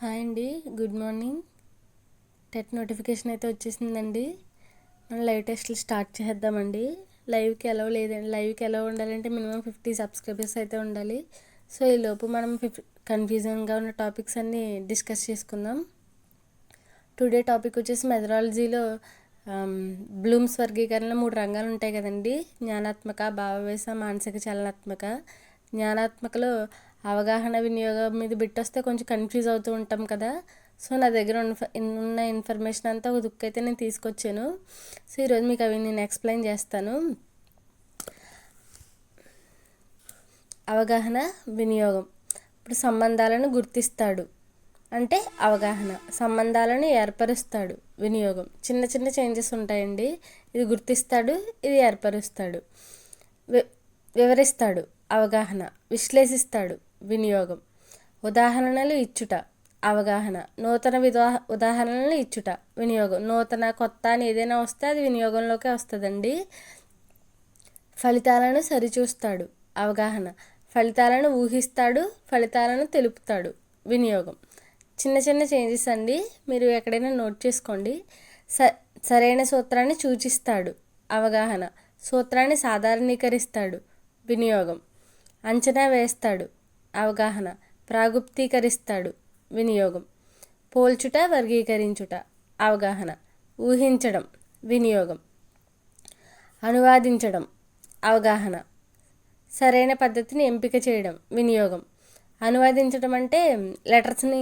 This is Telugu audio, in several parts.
హాయ్ అండి గుడ్ మార్నింగ్. టెట్ నోటిఫికేషన్ అయితే వచ్చేసిందండి. మనం లైవ్ టెస్ట్లు స్టార్ట్ చేద్దామండి. లైవ్కి ఎలా లేదండి లైవ్కి ఎలా ఉండాలంటే మినిమం ఫిఫ్టీ సబ్స్క్రైబర్స్ అయితే ఉండాలి. సో ఈ లోపు మనం ఫిఫ్ కన్ఫ్యూజన్గా ఉన్న టాపిక్స్ అన్నీ డిస్కస్ చేసుకుందాం. టుడే టాపిక్ వచ్చేసి మెథడాలజీలో బ్లూమ్స్ వర్గీకరణలో మూడు రంగాలు ఉంటాయి కదండి. జ్ఞానాత్మక భావవేశ మానసిక చలనాత్మక. జ్ఞానాత్మకలో అవగాహన వినియోగం మీద బిట్టొస్తే కొంచెం కన్ఫ్యూజ్ అవుతూ ఉంటాం కదా. సో నా దగ్గర ఉన్న ఉన్న ఇన్ఫర్మేషన్ అంతా ఒక దుక్కు అయితే నేను తీసుకొచ్చాను. సో ఈరోజు మీకు అవి నేను ఎక్స్ప్లెయిన్ చేస్తాను. అవగాహన వినియోగం. ఇప్పుడు సంబంధాలను గుర్తిస్తాడు. అంటే అవగాహన. సంబంధాలను ఏర్పరుస్తాడు వినియోగం. చిన్న చిన్న చేంజెస్ ఉంటాయండి. ఇది గుర్తిస్తాడు ఇది ఏర్పరుస్తాడు. వి వివరిస్తాడు. అవగాహన. విశ్లేషిస్తాడు. వినియోగం. ఉదాహరణలు ఇచ్చుట అవగాహన. నూతన విదా ఉదాహరణలు ఇచ్చుట వినియోగం. నూతన కొత్త అని ఏదైనా వస్తే అది వినియోగంలోకి వస్తుందండి. ఫలితాలను సరిచూస్తాడు అవగాహన. ఫలితాలను ఊహిస్తాడు ఫలితాలను తెలుపుతాడు వినియోగం. చిన్న చిన్న చేంజెస్ అండి. మీరు ఎక్కడైనా నోట్ చేసుకోండి. స సరైన సూత్రాన్ని సూచిస్తాడు అవగాహన. సూత్రాన్ని సాధారణీకరిస్తాడు వినియోగం. అంచనా వేస్తాడు అవగాహన ప్రాగుప్తీకరిస్తాడు వినియోగం. పోల్చుట వర్గీకరించుట అవగాహన ఊహించడం వినియోగం. అనువాదించడం అవగాహన. సరైన పద్ధతిని ఎంపిక చేయడం వినియోగం. అనువాదించడం అంటే లెటర్స్ని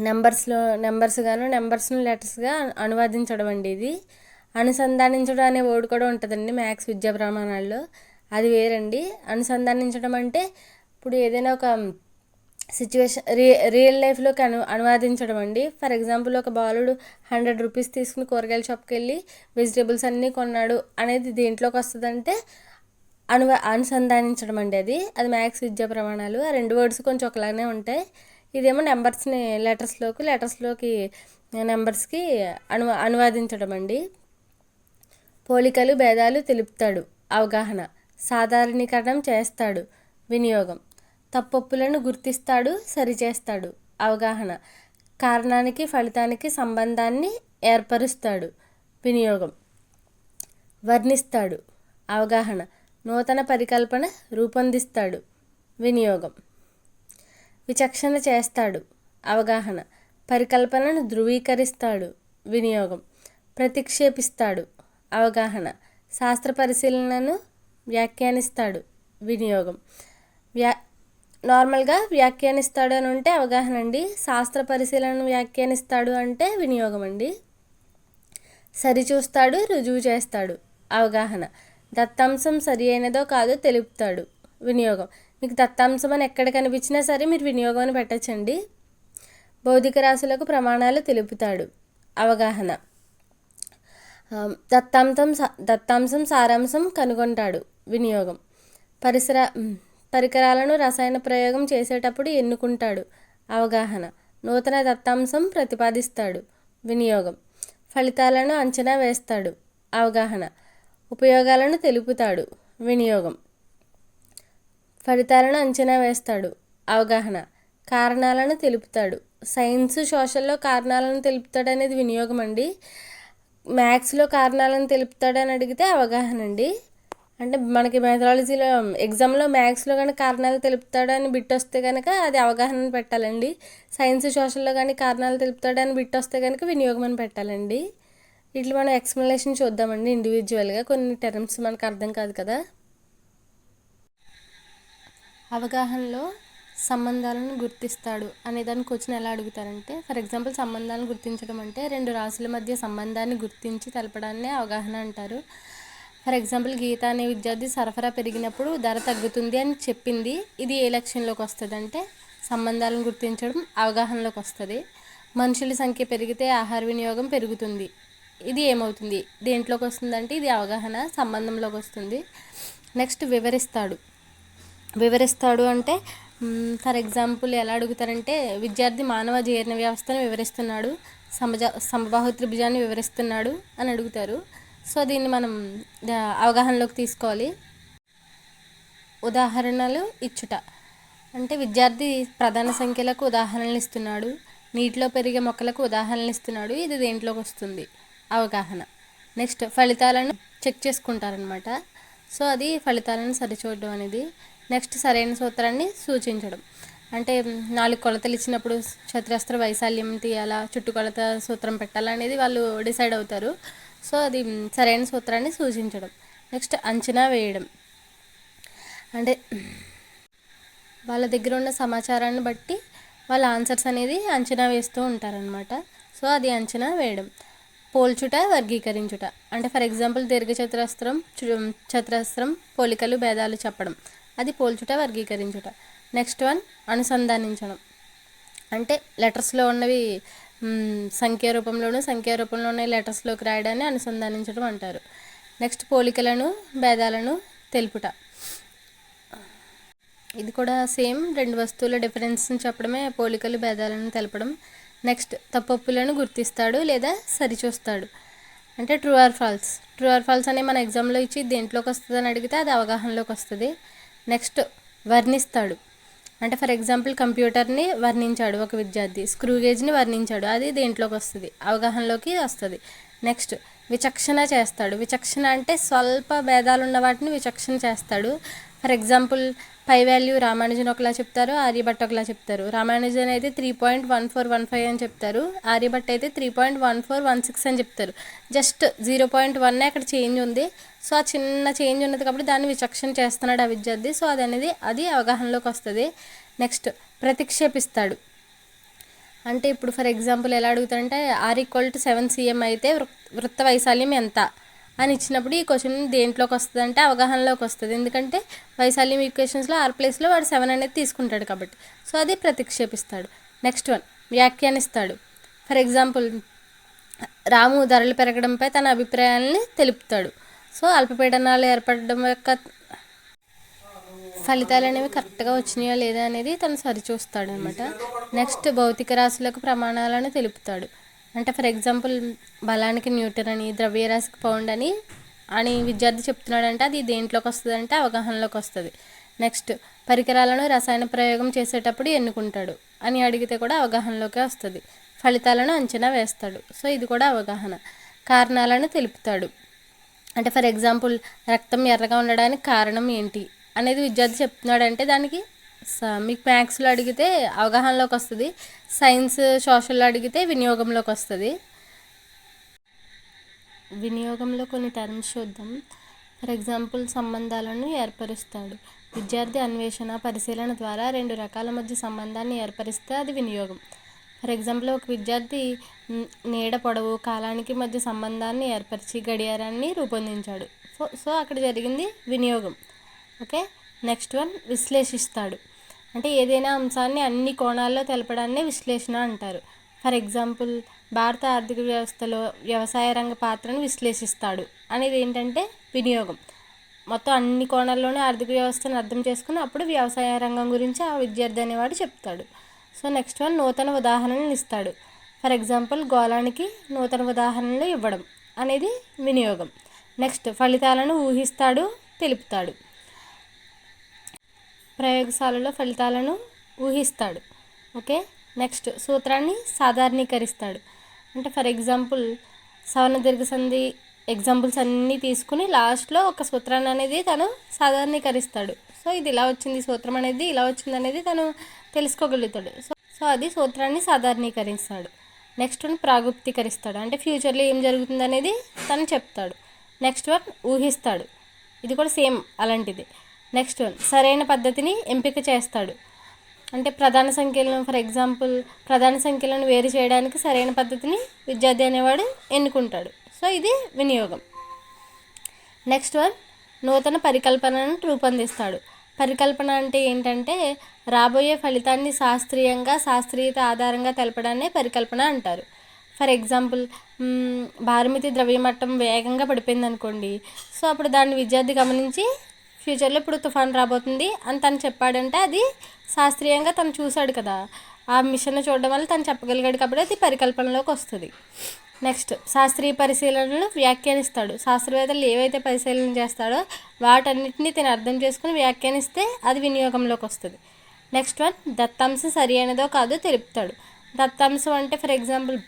నెంబర్స్లో నెంబర్స్ గాను నెంబర్స్ని లెటర్స్గా అనువాదించడం అండి ఇది. అనుసంధానించడం అనే వర్డ్ కూడా ఉంటుందండి మ్యాథ్స్ విద్యా ప్రమాణాల్లో. అది వేరండి. అనుసంధానించడం అంటే ఇప్పుడు ఏదైనా ఒక సిచ్యువేషన్ రి రియల్ లైఫ్లోకి అను అనువాదించడం అండి. ఫర్ ఎగ్జాంపుల్ ఒక బాలుడు హండ్రెడ్ రూపీస్ తీసుకుని కూరగాయల షాప్కి వెళ్ళి వెజిటేబుల్స్ అన్నీ కొన్నాడు అనేది దేంట్లోకి వస్తుందంటే అనువా అనుసంధానించడం అండి అది. అది మ్యాథ్స్ విద్యా ప్రమాణాలు ఆ రెండు వర్డ్స్ కొంచెం ఒకలానే ఉంటాయి. ఇదేమో నెంబర్స్ని లెటర్స్లోకి లెటర్స్లోకి నెంబర్స్కి అను అనువాదించడం అండి. పోలికలు భేదాలు తెలుపుతాడు అవగాహన. సాధారణీకరణం చేస్తాడు. వినియోగం. తప్పొప్పులను గుర్తిస్తాడు సరిచేస్తాడు. అవగాహన. కారణానికి ఫలితానికి సంబంధాన్ని ఏర్పరుస్తాడు. వినియోగం. వర్ణిస్తాడు. అవగాహన. నూతన పరికల్పన రూపొందిస్తాడు. వినియోగం. విచక్షణ చేస్తాడు. అవగాహన. పరికల్పనను ధృవీకరిస్తాడు. వినియోగం. ప్రతిక్షేపిస్తాడు. అవగాహన. శాస్త్ర పరిశీలనను వ్యాఖ్యానిస్తాడు వినియోగం. వ్యా నార్మల్గా వ్యాఖ్యానిస్తాడు అని ఉంటే అవగాహన అండి. శాస్త్ర పరిశీలనను వ్యాఖ్యానిస్తాడు అంటే వినియోగం అండి. సరిచూస్తాడు రుజువు చేస్తాడు అవగాహన. దత్తాంశం సరి అయినదో కాదో తెలుపుతాడు వినియోగం. మీకు దత్తాంశం అని ఎక్కడ కనిపించినా సరే మీరు వినియోగం అని పెట్టచ్చండి. భౌతిక రాశులకు ప్రమాణాలు తెలుపుతాడు అవగాహన. దత్తాంశం దత్తాంశం సారాంశం కనుగొంటాడు వినియోగం. పరిసర పరికరాలను రసాయన ప్రయోగం చేసేటప్పుడు ఎన్నుకుంటాడు. అవగాహన. నూతన దత్తాంశం ప్రతిపాదిస్తాడు. వినియోగం. ఫలితాలను అంచనా వేస్తాడు. అవగాహన. ఉపయోగాలను తెలుపుతాడు. వినియోగం. ఫలితాలను అంచనా వేస్తాడు. అవగాహన. కారణాలను తెలుపుతాడు. సైన్స్ సోషల్లో కారణాలను తెలుపుతాడు అనేది వినియోగం అండి మ్యాథ్స్లో కారణాలను తెలుపుతాడని అడిగితే అవగాహన అండి అంటే మనకి మెథడాలజీలో ఎగ్జామ్లో మ్యాథ్స్లో కానీ కారణాలు తెలుపుతాడని బిట్ వస్తే కనుక అది అవగాహన పెట్టాలండి. సైన్స్ సోషల్లో కానీ కారణాలు తెలుపుతాడని బిట్ వస్తే కనుక వినియోగం అని పెట్టాలండి. ఇట్లా మనం ఎక్స్ప్లెనేషన్ చూద్దామండి ఇండివిజువల్గా కొన్ని టర్మ్స్ మనకు అర్థం కాదు కదా. అవగాహనలో సంబంధాలను గుర్తిస్తాడు అనే దానికి క్వశ్చన్ ఎలా అడుగుతారంటే ఫర్ ఎగ్జాంపుల్ సంబంధాలను గుర్తించడం అంటే రెండు రాసుల మధ్య సంబంధాన్ని గుర్తించి తెలపడాన్ని అవగాహన అంటారు. ఫర్ ఎగ్జాంపుల్ గీత అనే విద్యార్థి సరఫరా పెరిగినప్పుడు ధర తగ్గుతుంది అని చెప్పింది. ఇది ఏ లక్ష్యంలోకి వస్తుంది అంటే సంబంధాలను గుర్తించడం అవగాహనలోకి వస్తుంది. మనుషుల సంఖ్య పెరిగితే ఆహార వినియోగం పెరుగుతుంది. ఇది ఏమవుతుంది? దేంట్లోకి వస్తుందంటే ఇది అవగాహన సంబంధంలోకి వస్తుంది. నెక్స్ట్ వివరిస్తాడు. వివరిస్తాడు అంటే ఫర్ ఎగ్జాంపుల్ ఎలా అడుగుతారంటే విద్యార్థి మానవ జీర్ణ వ్యవస్థను వివరిస్తున్నాడు సమజ సమబాహు త్రిభుజాన్ని వివరిస్తున్నాడు అని అడుగుతారు. సో దీన్ని మనం అవగాహనలోకి తీసుకోవాలి. ఉదాహరణలు ఇచ్చుట. అంటే విద్యార్థి ప్రధాన సంఖ్యలకు ఉదాహరణలు ఇస్తున్నాడు. నీటిలో పెరిగే మొక్కలకు ఉదాహరణలు ఇస్తున్నాడు. ఇది దేంట్లోకి వస్తుంది? అవగాహన. నెక్స్ట్ ఫలితాలను చెక్ చేసుకుంటారనమాట సో అది ఫలితాలను సరిచూడడం అనేది. నెక్స్ట్ సరైన సూత్రాన్ని సూచించడం. అంటే నాలుగు కొలతలు ఇచ్చినప్పుడు చతురస్ర వైశాల్యం తీయాలా చుట్టుకొలత సూత్రం పెట్టాలా అనేది వాళ్ళు డిసైడ్ అవుతారు. సో అది సరైన సూత్రాన్ని సూచించడం. నెక్స్ట్ అంచనా వేయడం. అంటే వాళ్ళ దగ్గర ఉన్న సమాచారాన్ని బట్టి వాళ్ళ ఆన్సర్స్ అనేది అంచనా వేస్తూ ఉంటారనమాట సో అది అంచనా వేయడం. పోల్చుట వర్గీకరించుట. అంటే ఫర్ ఎగ్జాంపుల్ దీర్ఘచతురస్త్రం చు- చతురస్రం పోలికలు భేదాలు చెప్పడం. అది పోల్చుట వర్గీకరించుట. నెక్స్ట్ వన్ అనుసంధానించడం. అంటే లెటర్స్లో ఉన్నవి సంఖ్య రూపంలోను సంఖ్యా రూపంలో ఉన్న లెటర్స్లోకి రాయడాన్ని అనుసంధానించడం అంటారు. నెక్స్ట్ పోలికలను భేదాలను తెలుపుట. ఇది కూడా సేమ్ రెండు వస్తువుల డిఫరెన్స్ని చెప్పడమే పోలికలు భేదాలను తెలపడం. నెక్స్ట్ తప్పొప్పులను గుర్తిస్తాడు లేదా సరిచూస్తాడు. అంటే true or false. True or false అనే మన ఎగ్జామ్లో ఇచ్చి దేంట్లోకి వస్తుంది అని అడిగితే అది అవగాహనలోకి వస్తుంది. నెక్స్ట్ వర్ణిస్తాడు. అంటే ఫర్ ఎగ్జాంపుల్ కంప్యూటర్ని వర్ణించాడు ఒక విద్యార్థి స్క్రూ గేజ్ని వర్ణించాడు అది దేంట్లోకి వస్తుంది? అవగాహనలోకి వస్తుంది. నెక్స్ట్ విచక్షణ చేస్తాడు. విచక్షణ అంటే స్వల్ప భేదాలు ఉన్న వాటిని విచక్షణ చేస్తాడు. For example pi value Ramanujan ఒకలా చెప్తారు ఆర్యభట్ ఒకలా చెప్తారు. రామానుజన్ అయితే three point one four one five అని చెప్తారు. ఆర్యభట్ అయితే three point one four one six అని చెప్తారు. జస్ట్ జీరో పాయింట్ వన్ అక్కడ చేంజ్ ఉంది. సో ఆ చిన్న చేంజ్ ఉన్నది కాబట్టి దాన్ని విచక్షణ చేస్తున్నాడు ఆ విద్యార్థి సో అది అనేది అది అవగాహనలోకి వస్తుంది. నెక్స్ట్ ప్రతిక్షేపిస్తాడు. అంటే ఇప్పుడు ఫర్ ఎగ్జాంపుల్ ఎలా అడుగుతారంటే r equal to seven cm అయితే వృత్త వైశాల్యం ఎంత? అని ఇచ్చినప్పుడు ఈ క్వశ్చన్ దేంట్లోకి వస్తుంది అంటే అవగాహనలోకి వస్తుంది. ఎందుకంటే వైశాల్యం ఈక్వేషన్స్లో ఆర్ ప్లేస్లో వాడు సెవెన్ అనేది తీసుకుంటాడు కాబట్టి. సో అది ప్రతిక్షేపిస్తాడు. నెక్స్ట్ వన్ వ్యాఖ్యానిస్తాడు. ఫర్ ఎగ్జాంపుల్ రాము ధరలు పెరగడంపై తన అభిప్రాయాల్ని తెలుపుతాడు. సో అల్పపీడనాలు ఏర్పడడం యొక్క ఫలితాలు అనేవి కరెక్ట్గా వచ్చినాయా లేదా అనేది తను సరిచూస్తాడు అనమాట నెక్స్ట్ భౌతిక రాశులకు ప్రమాణాలను తెలుపుతాడు. అంటే ఫర్ ఎగ్జాంపుల్ బలానికి న్యూటన్ అని ద్రవ్యరాశికి పౌండ్ అని అని విద్యార్థి చెప్తున్నాడంటే అది దేంట్లోకి వస్తుంది అంటే అవగాహనలోకి వస్తుంది. నెక్స్ట్ పరికరాలను రసాయన ప్రయోగం చేసేటప్పుడు ఎన్నుకుంటాడు అని అడిగితే కూడా అవగాహనలోకే వస్తుంది. ఫలితాలను అంచనా వేస్తాడు. సో ఇది కూడా అవగాహన. కారణాలను తెలుపుతాడు. అంటే ఫర్ ఎగ్జాంపుల్ రక్తం ఎర్రగా ఉండడానికి కారణం ఏంటి అనేది విద్యార్థి చెప్తున్నాడంటే దానికి మీకు మ్యాథ్స్లో అడిగితే అవగాహనలోకి వస్తుంది. సైన్స్ సోషల్లో అడిగితే వినియోగంలోకి వస్తుంది. వినియోగంలో కొన్ని టర్మ్స్ చూద్దాం. ఫర్ ఎగ్జాంపుల్ సంబంధాలను ఏర్పరుస్తాడు. విద్యార్థి అన్వేషణ పరిశీలన ద్వారా రెండు రకాల మధ్య సంబంధాన్ని ఏర్పరిస్తే అది వినియోగం. ఫర్ ఎగ్జాంపుల్ ఒక విద్యార్థి నీడ పొడవు కాలానికి మధ్య సంబంధాన్ని ఏర్పరిచి గడియారాన్ని రూపొందించాడు. సో సో అక్కడ జరిగింది వినియోగం. ఓకే? నెక్స్ట్ వన్ విశ్లేషిస్తాడు. అంటే ఏదైనా అంశాన్ని అన్ని కోణాల్లో తెలపడాన్ని విశ్లేషణ అంటారు. ఫర్ ఎగ్జాంపుల్ భారత ఆర్థిక వ్యవస్థలో వ్యవసాయ రంగ పాత్రను విశ్లేషిస్తాడు. అనేది ఏంటంటే వినియోగం. మొత్తం అన్ని కోణాల్లోనే ఆర్థిక వ్యవస్థను అర్థం చేసుకుని అప్పుడు వ్యవసాయ రంగం గురించి ఆ విద్యార్థి అనేవాడు చెప్తాడు. సో నెక్స్ట్ వన్ నూతన ఉదాహరణలు ఇస్తాడు. ఫర్ ఎగ్జాంపుల్ గోళానికి నూతన ఉదాహరణలు ఇవ్వడం అనేది వినియోగం. నెక్స్ట్ ఫలితాలను ఊహిస్తాడు తెలుపుతాడు. ప్రయోగశాలలో ఫలితాలను ఊహిస్తాడు. ఓకే? నెక్స్ట్ సూత్రాన్ని సాధారణీకరిస్తాడు. అంటే ఫర్ ఎగ్జాంపుల్ సవర్ణ దీర్ఘ సంధి ఎగ్జాంపుల్స్ అన్నీ తీసుకుని లాస్ట్లో ఒక సూత్రాన్ని అనేది తను సాధారణీకరిస్తాడు. సో ఇది ఇలా వచ్చింది సూత్రం అనేది ఇలా వచ్చింది అనేది తను తెలుసుకోగలుగుతాడు. సో సో అది సూత్రాన్ని సాధారణీకరిస్తాడు. Next one ప్రాగుప్తీకరిస్తాడు. అంటే ఫ్యూచర్లో ఏం జరుగుతుంది అనేది తను చెప్తాడు. నెక్స్ట్ వన్ ఊహిస్తాడు. ఇది కూడా సేమ్ అలాంటిది. నెక్స్ట్ వన్ సరైన పద్ధతిని ఎంపిక చేస్తాడు. అంటే ప్రధాన సంఖ్యలను ఫర్ ఎగ్జాంపుల్ ప్రధాన సంఖ్యలను వేరు చేయడానికి సరైన పద్ధతిని విద్యార్థి అనేవాడు ఎన్నుకుంటాడు. సో ఇది వినియోగం. నెక్స్ట్ వన్ నూతన పరికల్పనను రూపొందిస్తాడు. పరికల్పన అంటే ఏంటంటే రాబోయే ఫలితాన్ని శాస్త్రీయంగా శాస్త్రీయత ఆధారంగా తెలపడాన్ని పరికల్పన అంటారు. ఫర్ ఎగ్జాంపుల్ భారమితి ద్రవ్యమట్టం వేగంగా పడిపోయింది అనుకోండి సో అప్పుడు దాన్ని విద్యార్థి గమనించి ఫ్యూచర్లో ఇప్పుడు తుఫాన్ రాబోతుంది అని తను చెప్పాడంటే అది శాస్త్రీయంగా తను చూశాడు కదా. ఆ మిషన్ చూడడం వల్ల తను చెప్పగలిగాడు కాబట్టి అది పరికల్పనలోకి వస్తుంది. నెక్స్ట్ శాస్త్రీయ పరిశీలనలు వ్యాఖ్యానిస్తాడు. శాస్త్రవేత్తలు ఏవైతే పరిశీలన చేస్తాడో వాటన్నిటిని తను అర్థం చేసుకుని వ్యాఖ్యానిస్తే అది వినియోగంలోకి వస్తుంది. నెక్స్ట్ వన్ దత్తాంశం సరి అయినదో కాదో తెలుపుతాడు. దత్తాంశం అంటే ఫర్ ఎగ్జాంపుల్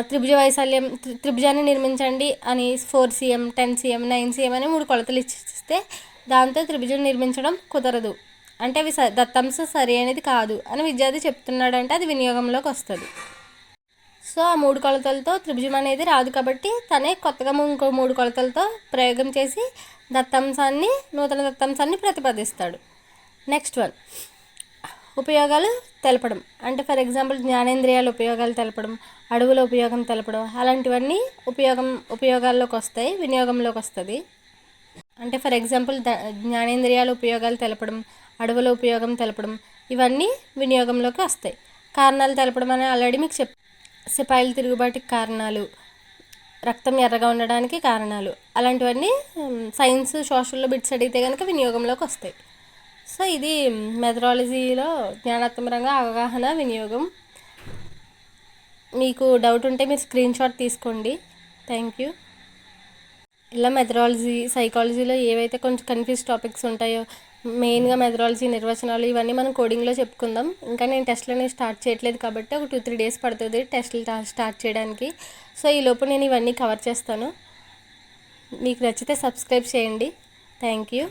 త్రిభుజ వైశాల్యం త్రి- త్రిభుజాన్ని నిర్మించండి అని four cm ten cm nine cm అని మూడు కొలతలు ఇచ్చిస్తే దాంతో త్రిభుజం నిర్మించడం కుదరదు. అంటే అవి స- దత్తాంశం సరి అనేది కాదు అని విద్యార్థి చెప్తున్నాడంటే అది వినియోగంలోకి వస్తుంది. సో ఆ మూడు కొలతలతో త్రిభుజం అనేది రాదు కాబట్టి తనే కొత్తగా ఇంకో మూడు కొలతలతో ప్రయోగం చేసి దత్తాంశాన్ని నూతన దత్తాంశాన్ని ప్రతిపాదిస్తాడు. Next one. ఉపయోగాలు తెలపడం. అంటే ఫర్ ఎగ్జాంపుల్ జ్ఞానేంద్రియాల ఉపయోగాలు తెలపడం అడవుల ఉపయోగం తెలపడం అలాంటివన్నీ ఉపయోగం ఉపయోగాల్లోకి వస్తాయి వినియోగంలోకి వస్తుంది. అంటే ఫర్ ఎగ్జాంపుల్ జ్ఞానేంద్రియాల ఉపయోగాలు తెలపడం అడవుల ఉపయోగం తెలపడం ఇవన్నీ వినియోగంలోకి వస్తాయి. కారణాలు తెలపడం అని ఆల్రెడీ మీకు చెప్ సిపాయిల తిరుగుబాటుకి కారణాలు రక్తం ఎర్రగా ఉండడానికి కారణాలు అలాంటివన్నీ సైన్స్ సోషల్లో బిట్స్ అడిగితే కనుక వినియోగంలోకి వస్తాయి. సో ఇది మెథడాలజీలో జ్ఞానాత్మకంగా అవగాహన వినియోగం. మీకు డౌట్ ఉంటే మీరు స్క్రీన్ షాట్ తీసుకోండి. థ్యాంక్ యూ ఇలా మెథడాలజీ సైకాలజీలో ఏవైతే కొంచెం కన్ఫ్యూజ్ టాపిక్స్ ఉంటాయో మెయిన్గా మెథడాలజీ నిర్వచనాలు ఇవన్నీ మనం కోడింగ్లో చెప్పుకుందాం. ఇంకా నేను టెస్ట్లు అనేవి స్టార్ట్ చేయట్లేదు కాబట్టి ఒక టూ త్రీ డేస్ పడుతుంది టెస్ట్లు స్టార్ట్ చేయడానికి. సో ఈ లోపు నేను ఇవన్నీ కవర్ చేస్తాను. మీకు నచ్చితే సబ్స్క్రైబ్ చేయండి. Thank you